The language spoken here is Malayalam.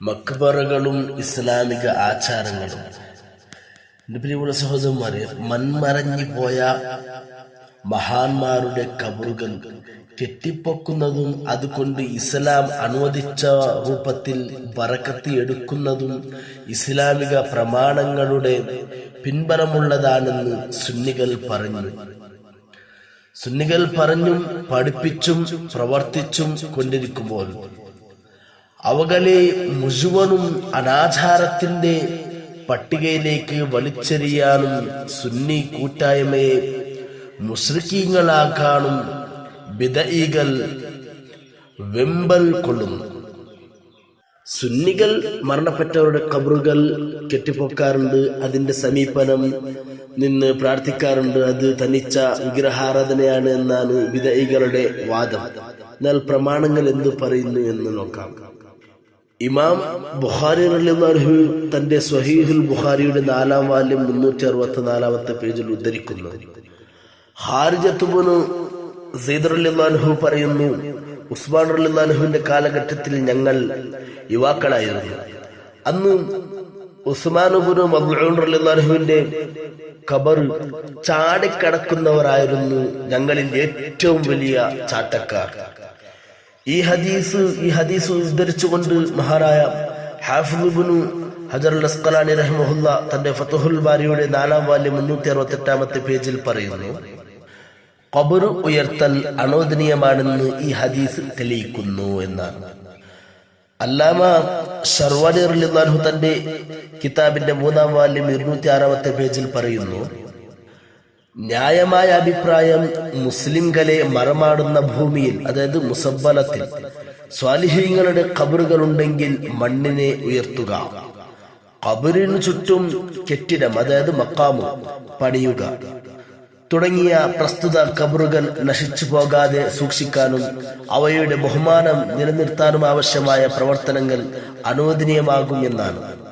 മക്ബറകളും ഇസ്ലാമിക ആചാരങ്ങളും. പ്രിയമുള്ള സഹോദരന്മാരെ മൺമറഞ്ഞു പോയ മഹാന്മാരുടെ കബറുകൾ കെട്ടിപ്പൊക്കുന്നതും അതുകൊണ്ട് ഇസ്ലാം അനുവദിച്ച രൂപത്തിൽ വറക്കത്തി എടുക്കുന്നതും ഇസ്ലാമിക പ്രമാണങ്ങളുടെ പിൻബലമുള്ളതാണെന്ന് സുന്നികൾ പറഞ്ഞു. സുന്നികൾ പറഞ്ഞും പഠിപ്പിച്ചും പ്രവർത്തിച്ചും കൊണ്ടിരിക്കുമ്പോൾ അവകളെ മുഴുവനും അനാചാരത്തിന്റെ പട്ടികയിലേക്ക് വലിച്ചെറിയാനും സുന്നി കൂട്ടായ്മയെ മുസ്ലിക്കീങ്ങളാക്കാനും ബിദഈകൾ വെമ്പൽ കൊള്ളുന്നു. സുന്നികൾ മരണപ്പെട്ടവരുടെ കബറുകൾ കെട്ടിപ്പൊക്കാറുണ്ട്. അതിന്റെ സമീപനം നിന്ന് പ്രാർത്ഥിക്കാറുണ്ട്. അത് തനിച്ച വിഗ്രഹാരാധനയാണ് എന്നാണ് വിധൈകളുടെ വാദം. എന്നാൽ പ്രമാണങ്ങൾ എന്തു പറയുന്നു എന്ന് നോക്കാം. ഇമാം ബുഖാരി തന്റെ സ്വഹീഹുൽ ബുഖാരിയുടെ നാലാം വാല്യം മുന്നൂറ്റി അറുപത്തി നാലാമത്തെ പേജിൽ ഉദ്ധരിക്കുന്നു ഹാരിജത്തുബുനുഹു പറയുന്നു ഉസ്മാൻ റളിയല്ലാഹുവിന്റെ കാലഘട്ടത്തിൽ ഞങ്ങൾ യുവാക്കളായിരുന്നു. അന്ന് ഉസ്മാനുബുനു റളിയല്ലാഹുവിന്റെ ഖബർ ചാടിക്കടക്കുന്നവരായിരുന്നു ഞങ്ങളിൽ ഏറ്റവും വലിയ ചാട്ടക്കാർ. ഈ ഹദീസ് ഈ ഹദീസ് ഉദ്ധരിച്ചുകൊണ്ട് മഹാരായ ഹാഫിബുനു ഹജർ അസ്കലാനി റഹ്മുല്ല തന്റെ ഫത്തുഹുൽ ബാരിയുടെ നാലാം വാല്യം മുന്നൂറ്റി അറുപത്തി എട്ടാമത്തെ പേജിൽ പറയുന്നു കബറു ഉയർത്തൽ അനോദനീയമാണെന്ന് ഈ ഹദീസ് തെളിയിക്കുന്നു എന്നാണ്. അല്ലാമ ഷർവാനി റളിയല്ലാഹു തന്റെ കിതാബിന്റെ മൂന്നാം വാല്യം ഇരുന്നൂറ്റി ആറാമത്തെ പേജിൽ പറയുന്നു ന്യായമായ അഭിപ്രായം മുസ്ലിംകളെ മറമാടുന്ന ഭൂമിയിൽ അതായത് മുസബലത്തിൽ സ്വാലിഹ്യങ്ങളുടെ കബറുകൾ ഉണ്ടെങ്കിൽ മണ്ണിനെ ഉയർത്തുക. കബറിനു ചുറ്റും കെട്ടിടം അതായത് മക്കാമു പണിയുക. തുടങ്ങിയ പ്രസ്തുത കബറുകൾ നശിച്ചു പോകാതെ സൂക്ഷിക്കാനും അവയുടെ ബഹുമാനം നിലനിർത്താനും ആവശ്യമായ പ്രവർത്തനങ്ങൾ അനുവദനീയമാകും എന്നാണ്.